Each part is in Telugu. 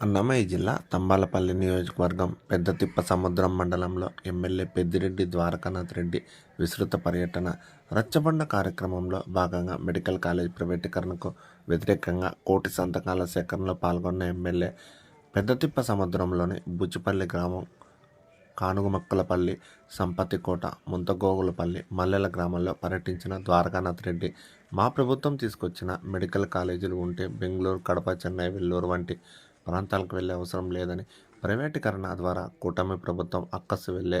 అన్నమయ్య జిల్లా తంబాలపల్లి నియోజకవర్గం పెద్దతిప్ప సముద్రం మండలంలో ఎమ్మెల్యే పెద్దిరెడ్డి ద్వారకానాథ్ రెడ్డి విస్తృత పర్యటన రచ్చబండ కార్యక్రమంలో భాగంగా మెడికల్ కాలేజ్ ప్రైవేటీకరణకు వ్యతిరేకంగా కోటి సంతకాల సేకరణలో పాల్గొన్న ఎమ్మెల్యే పెద్దతిప్ప సముద్రంలోని బుచ్చిపల్లి గ్రామం కానుగుమక్కలపల్లి సంపత్తికోట ముంతగోగులపల్లి మల్లెల గ్రామంలో పర్యటించిన ద్వారకానాథ్ రెడ్డి మా ప్రభుత్వం తీసుకొచ్చిన మెడికల్ కాలేజీలు ఉంటే బెంగళూరు కడప చెన్నై వెల్లూరు వంటి ప్రాంతాలకు వెళ్ళే అవసరం లేదని ప్రైవేటీకరణ ద్వారా కూటమి ప్రభుత్వం అక్కసు వెళ్ళే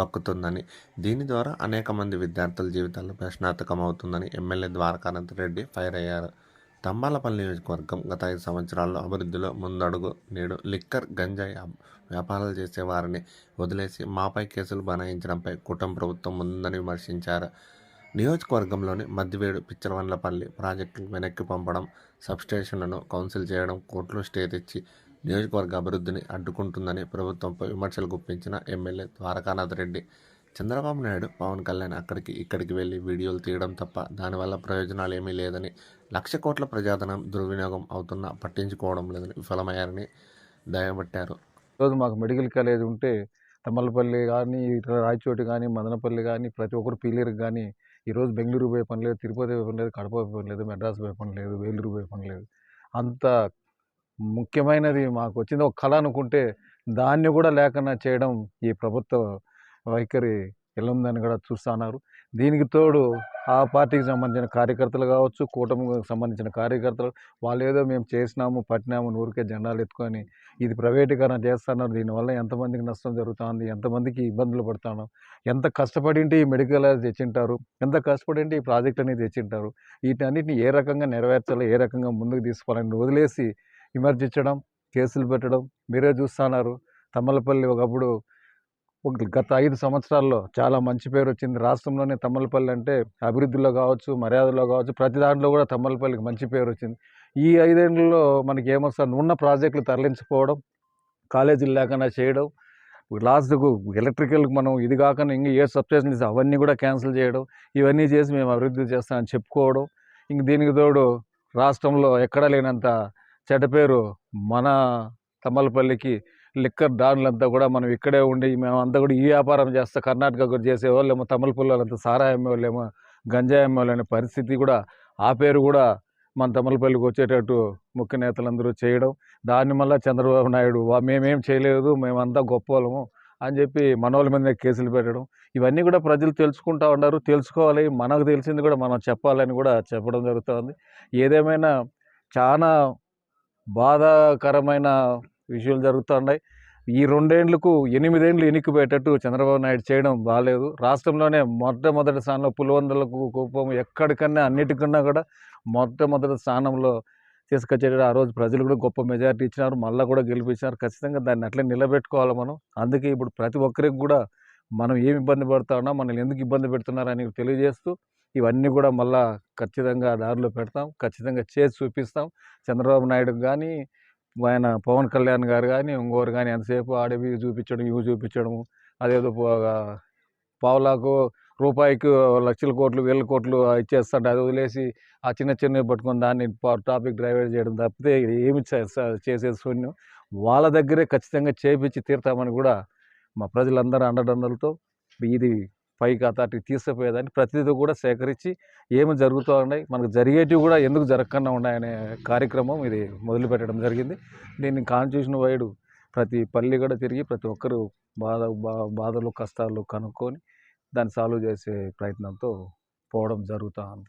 గక్కుతుందని దీని ద్వారా అనేక మంది విద్యార్థుల జీవితాల్లో ప్రశ్నార్థకం అవుతుందని ఎమ్మెల్యే ద్వారకానంద రెడ్డి ఫైర్ అయ్యారు. తంబాలపల్లి నియోజకవర్గం గత ఐదు సంవత్సరాల్లో అభివృద్ధిలో ముందడుగు నేడు లిక్కర్ గంజాయి వ్యాపారాలు చేసే వారిని వదిలేసి మాపై కేసులు బనాయించడంపై కూటమి ప్రభుత్వం ముందని విమర్శించారు. నియోజకవర్గంలోని మద్దివేడు పిచ్చరవన్లపల్లి ప్రాజెక్టును వెనక్కి పంపడం సబ్స్టేషన్లను కౌన్సిల్ చేయడం కోర్టులో స్టే తెచ్చి నియోజకవర్గ అభివృద్ధిని అడ్డుకుంటుందని ప్రభుత్వంపై విమర్శలు గుప్పించిన ఎమ్మెల్యే ద్వారకానాథ్ రెడ్డి. చంద్రబాబు నాయుడు పవన్ కళ్యాణ్ అక్కడికి ఇక్కడికి వెళ్ళి వీడియోలు తీయడం తప్ప దానివల్ల ప్రయోజనాలు ఏమీ లేదని లక్ష కోట్ల ప్రజాధనం దుర్వినియోగం అవుతున్నా పట్టించుకోవడం లేదని విఫలమయ్యారని దయబట్టారు ఈరోజు మాకు మెడికల్ కాలేజ్ ఉంటే తమ్మలపల్లి కానీ ఇట్లా రాయచోటి కానీ మదనపల్లి కానీ ప్రతి ఒక్కరు పీలేరు కానీ ఈరోజు బెంగళూరు పోయే పని లేదు తిరుపతి పోయే పని లేదు కడప పోయే పని లేదు మెడ్రాస్ పోయే పని లేదు వేలూరు పోయే పని లేదు. అంత ముఖ్యమైనది మాకు వచ్చింది ఒక కళ అనుకుంటే దాన్ని కూడా లేకుండా చేయడం ఈ ప్రభుత్వ వైఖరి ఎలా కూడా చూస్తున్నారు దీనికి తోడు ఆ పార్టీకి సంబంధించిన కార్యకర్తలు కావచ్చు కూటమికి సంబంధించిన కార్యకర్తలు వాళ్ళు ఏదో మేము చేసినాము పట్టినాము ఊరికే జెండాలు ఎత్తుకొని ఇది ప్రైవేటీకరణ చేస్తున్నారు. దీనివల్ల ఎంతమందికి నష్టం జరుగుతుంది ఎంతమందికి ఇబ్బందులు పడుతున్నాం ఎంత కష్టపడింటి ఈ మెడికల్ తెచ్చింటారు ఎంత కష్టపడింటి ఈ ప్రాజెక్ట్ అనేది తెచ్చింటారు వీటన్నిటిని ఏ రకంగా నెరవేర్చాలో ఏ రకంగా ముందుకు తీసుకోవాలని వదిలేసి విమర్శించడం కేసులు పెట్టడం మీరే చూస్తున్నారు తమ్మలపల్లి ఒకప్పుడు గత ఐదు సంవత్సరాల్లో చాలా మంచి పేరు వచ్చింది. రాష్ట్రంలోనే తమ్మలపల్లి అంటే అభివృద్ధిలో కావచ్చు మర్యాదలో కావచ్చు ప్రతి దాంట్లో కూడా తమ్మలపల్లికి మంచి పేరు వచ్చింది. ఈ ఐదేళ్ళలో మనకి ఏమొస్తుంది? ఉన్న ప్రాజెక్టులు తరలించిపోవడం కాలేజీలు లేకుండా చేయడం లాస్ట్కు ఎలక్ట్రికల్కి మనం ఇది కాకుండా ఇంకా ఏ సబ్స్టేషన్స్ అవన్నీ కూడా క్యాన్సిల్ చేయడం ఇవన్నీ చేసి మేము అభివృద్ధి చేస్తామని చెప్పుకోవడం ఇంక దీనికి తోడు రాష్ట్రంలో ఎక్కడా లేనంత చెడ్డ పేరు మన తమ్మలపల్లికి లిక్కర్ డాన్లంతా కూడా మనం ఇక్కడే ఉండి మేమంతా కూడా ఈ వ్యాపారం చేస్తా కర్ణాటక కూడా చేసేవాళ్ళేమో తమిళ అంతా సారా అమ్మేవాళ్ళేమో గంజాయి అమ్మేవాళ్ళనే అనే పరిస్థితి కూడా ఆ పేరు కూడా మన తమిళపల్లికి వచ్చేటట్టు ముఖ్య నేతలందరూ చేయడం. దాన్ని మళ్ళీ చంద్రబాబు నాయుడు మేమేం చేయలేదు మేమంతా గొప్పవాళ్ళము అని చెప్పి మనోళ్ళ మీద కేసులు పెట్టడం. ఇవన్నీ కూడా ప్రజలు తెలుసుకుంటా ఉన్నారు తెలుసుకోవాలి. మనకు తెలిసింది కూడా మనం చెప్పాలని కూడా చెప్పడం జరుగుతుంది. ఏదేమైనా చాలా బాధాకరమైన విషయాలు జరుగుతున్నాయి ఈ రెండేండ్లకు ఎనిమిదేండ్లు ఎన్నికిపోయేటట్టు చంద్రబాబు నాయుడు చేయడం బాగాలేదు రాష్ట్రంలోనే మొట్టమొదటి స్థానంలో పులివందలకు కోపం ఎక్కడికన్నా అన్నిటికన్నా కూడా మొట్టమొదటి స్థానంలో తీసుకొచ్చేటట్టు ఆ రోజు ప్రజలు కూడా గొప్ప మెజారిటీ ఇచ్చినారు. మళ్ళీ కూడా గెలిపించినారు. ఖచ్చితంగా దాన్ని అట్లే నిలబెట్టుకోవాలి మనం. అందుకే ఇప్పుడు ప్రతి ఒక్కరికి కూడా మనం ఏమి ఇబ్బంది పడతా ఉన్నా మనల్ని ఎందుకు ఇబ్బంది పెడుతున్నారని తెలియజేస్తూ ఇవన్నీ కూడా మళ్ళా ఖచ్చితంగా దారిలో పెడతాం. ఖచ్చితంగా చేసి చూపిస్తాం. చంద్రబాబు నాయుడు కానీ ఆయన పవన్ కళ్యాణ్ గారు కానీ ఇంకోరు కానీ ఎంతసేపు ఆడవి చూపించడం ఇవి చూపించడము అదేదో పావులాకు రూపాయికి లక్షల కోట్లు వేల కోట్లు ఇచ్చేస్తాడు. అది వదిలేసి ఆ చిన్న చిన్నవి పట్టుకుని దాన్ని టాపిక్ డ్రైవర్ చేయడం తప్పితే ఏమి చే- చేసేది శూన్యం. వాళ్ళ దగ్గరే ఖచ్చితంగా చేపించి తీరుతామని కూడా మా ప్రజలందరూ అండదండలతో ఇది పైకి అతాటికి తీసుకుపోయేదాన్ని. ప్రతిదీ కూడా సేకరించి ఏమి జరుగుతూ ఉన్నాయి మనకు జరిగేటివి కూడా ఎందుకు జరగకుండా ఉన్నాయనే కార్యక్రమం ఇది మొదలుపెట్టడం జరిగింది. దీన్ని కాన్స్టిట్యూషన్ వైడు ప్రతి పల్లి కూడా తిరిగి ప్రతి ఒక్కరు బాధ బా- బాధలు కష్టాలు కనుక్కొని దాన్ని సాల్వ్ చేసే ప్రయత్నంతో పోవడం జరుగుతూ ఉంది.